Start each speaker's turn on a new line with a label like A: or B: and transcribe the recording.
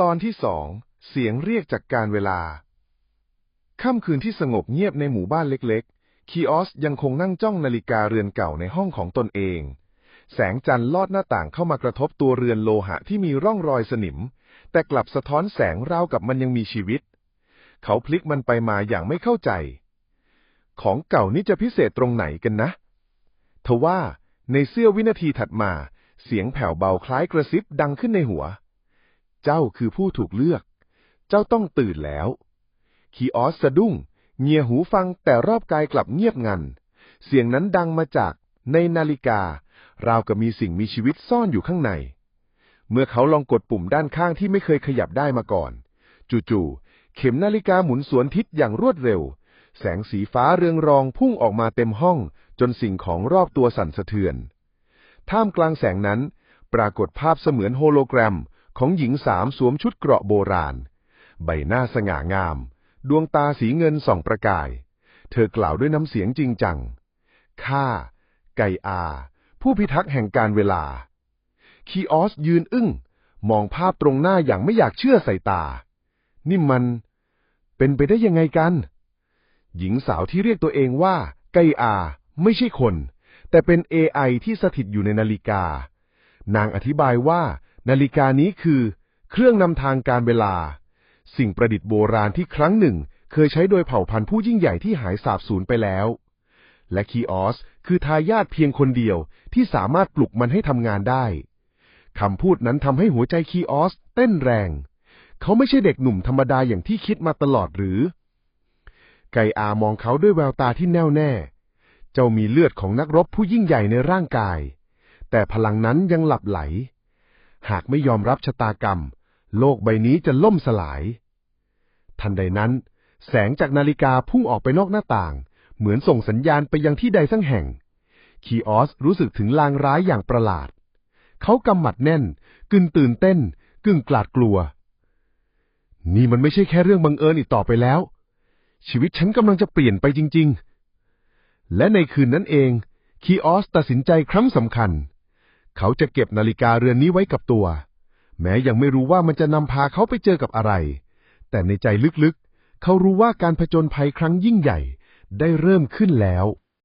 A: ตอนที่สองเสียงเรียกจากการเวลา ค่ำคืนที่สงบเงียบในหมู่บ้านเล็กๆ คีออสยังคงนั่งจ้องนาฬิกาเรือนเก่าในห้องของตนเอง แสงจันทร์ลอดหน้าต่างเข้ามากระทบตัวเรือนโลหะที่มีร่องรอยสนิม แต่กลับสะท้อนแสงราวกับมันยังมีชีวิต เขาพลิกมันไปมาอย่างไม่เข้าใจ ของเก่านี่จะพิเศษตรงไหนกันนะ ทว่าในเสี้ยววินาทีถัดมา เสียงแผ่วเบาคล้ายกระซิบดังขึ้นในหัว เจ้าคือผู้ถูกเลือก เจ้าต้องตื่นแล้ว คีออสสะดุ้ง เงียหูฟังแต่รอบกายกลับเงียบงัน เสียงนั้นดังมาจากในนาฬิกา ราวกับมีสิ่งมีชีวิตซ่อนอยู่ข้างใน เมื่อเขาลองกดปุ่มด้านข้างที่ไม่เคยขยับได้มาก่อน จู่ๆ เข็มนาฬิกาหมุนสวนทิศอย่างรวดเร็ว แสงสีฟ้าเรืองรองพุ่งออกมาเต็มห้อง จนสิ่งของรอบตัวสั่นสะเทือน ท่ามกลางแสงนั้น ปรากฏภาพเสมือนโฮโลแกรม ของหญิงสามสวมชุดเกราะโบราณ ใบหน้าสง่างาม ดวงตาสีเงินส่องประกาย เธอกล่าวด้วยน้ำเสียงจริงจัง ข้า ไกอา ผู้พิทักษ์แห่งการเวลา คีออสยืนอึ้ง มองภาพตรงหน้าอย่างไม่อยากเชื่อใส่ตา นี่มัน เป็นไปได้ยังไงกัน หญิงสาวที่เรียกตัวเองว่า ไกอา ไม่ใช่คน แต่เป็น AI ที่สถิตอยู่ในนาฬิกา นางอธิบายว่า นาฬิกานี้คือเครื่องนำทางการเวลา สิ่งประดิษฐ์โบราณที่ครั้งหนึ่ง เคยใช้โดยเผ่าพันธุ์ผู้ยิ่งใหญ่ที่หายสาบสูญไปแล้ว และคีออส คือทายาทเพียงคนเดียวที่สามารถปลุกมันให้ทำงานได้คำพูดนั้นทำให้หัวใจคีออสเต้นแรง เขาไม่ใช่เด็กหนุ่มธรรมดาอย่างที่คิดมาตลอดหรือ ไกอามองเขาด้วยแววตาที่แน่วแน่ เจ้ามีเลือดของนักรบผู้ยิ่งใหญ่ในร่างกาย แต่พลังนั้นยังหลับไหล หากไม่ยอมรับชะตากรรม โลกใบนี้จะล่มสลาย ทันใดนั้น แสงจากนาฬิกาพุ่งออกไปนอกหน้าต่าง เหมือนส่งสัญญาณไปยังที่ใดสักแห่ง คีออสรู้สึกถึงลางร้ายอย่างประหลาด เขากำหมัดแน่น กึ่งตื่นเต้น กึ่งกลาดกลัว นี่มันไม่ใช่แค่เรื่องบังเอิญอีกต่อไปแล้ว ชีวิตฉันกำลังจะเปลี่ยนไปจริง ๆ และในคืนนั้นเองคีออสตัดสินใจครั้งสำคัญ เขาจะเก็บนาฬิกาเรือนนี้ไว้กับตัว แม้ยังไม่รู้ว่ามันจะนำพาเขาไปเจอกับอะไร แต่ในใจลึกๆ เขารู้ว่าการผจญภัยครั้งยิ่งใหญ่ได้เริ่มขึ้นแล้ว